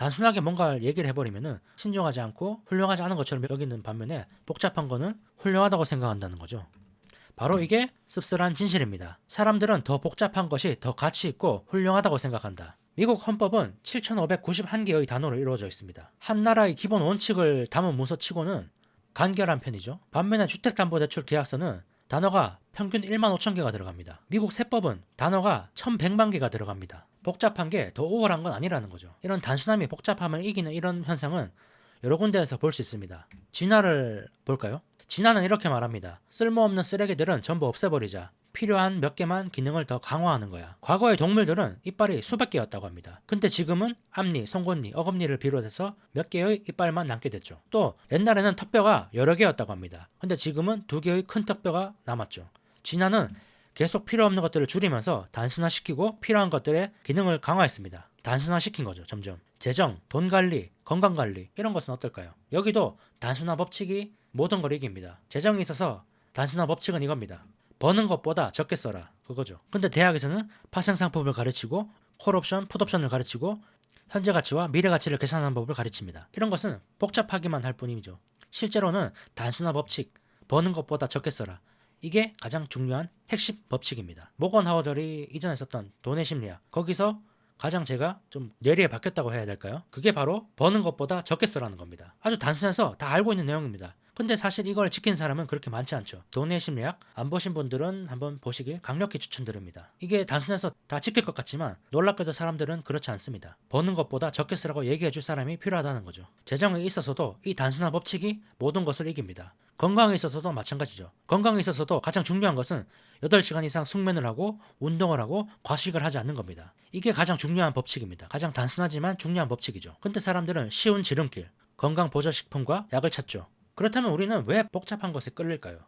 단순하게 뭔가를 얘기를 해버리면은 신중하지 않고 훌륭하지 않은 것처럼 여기는 반면에 복잡한 거는 훌륭하다고 생각한다는 거죠. 바로 이게 씁쓸한 진실입니다. 사람들은 더 복잡한 것이 더 가치 있고 훌륭하다고 생각한다. 미국 헌법은 7,591개의 단어로 이루어져 있습니다. 한 나라의 기본 원칙을 담은 문서치고는 간결한 편이죠. 반면에 주택담보대출 계약서는 단어가 평균 1만 5천 개가 들어갑니다. 미국 세법은 단어가 1,100만 개가 들어갑니다. 복잡한 게 더 우월한 건 아니라는 거죠. 이런 단순함이 복잡함을 이기는 이런 현상은 여러 군데에서 볼 수 있습니다. 진화를 볼까요? 진화는 이렇게 말합니다. 쓸모없는 쓰레기들은 전부 없애버리자. 필요한 몇 개만 기능을 더 강화하는 거야. 과거의 동물들은 이빨이 수백 개였다고 합니다. 근데 지금은 앞니, 송곳니, 어금니를 비롯해서 몇 개의 이빨만 남게 됐죠. 또 옛날에는 턱뼈가 여러 개였다고 합니다. 근데 지금은 두 개의 큰 턱뼈가 남았죠. 진화는 계속 필요 없는 것들을 줄이면서 단순화시키고 필요한 것들의 기능을 강화했습니다. 단순화시킨 거죠, 점점. 재정, 돈 관리, 건강 관리 이런 것은 어떨까요? 여기도 단순화 법칙이 모든 걸 이깁니다. 재정에 있어서 단순화 법칙은 이겁니다. 버는 것보다 적게 써라. 그거죠. 근데 대학에서는 파생 상품을 가르치고 콜옵션, 풋옵션을 가르치고 현재 가치와 미래 가치를 계산하는 법을 가르칩니다. 이런 것은 복잡하기만 할 뿐이죠. 실제로는 단순화 법칙, 버는 것보다 적게 써라. 이게 가장 중요한 핵심 법칙입니다. 모건 하워절이 이전에 썼던 돈의 심리학. 거기서 가장 제가 좀 뇌리에 박혔다고 해야 될까요? 그게 바로 버는 것보다 적게 쓰라는 겁니다. 아주 단순해서 다 알고 있는 내용입니다. 근데 사실 이걸 지킨 사람은 그렇게 많지 않죠. 돈의 심리학 안 보신 분들은 한번 보시길 강력히 추천드립니다. 이게 단순해서 다 지킬 것 같지만 놀랍게도 사람들은 그렇지 않습니다. 버는 것보다 적게 쓰라고 얘기해 줄 사람이 필요하다는 거죠. 재정에 있어서도 이 단순한 법칙이 모든 것을 이깁니다. 건강에 있어서도 마찬가지죠. 건강에 있어서도 가장 중요한 것은 8시간 이상 숙면을 하고 운동을 하고 과식을 하지 않는 겁니다. 이게 가장 중요한 법칙입니다. 가장 단순하지만 중요한 법칙이죠. 근데 사람들은 쉬운 지름길, 건강 보조식품과 약을 찾죠. 그렇다면 우리는 왜 복잡한 것에 끌릴까요?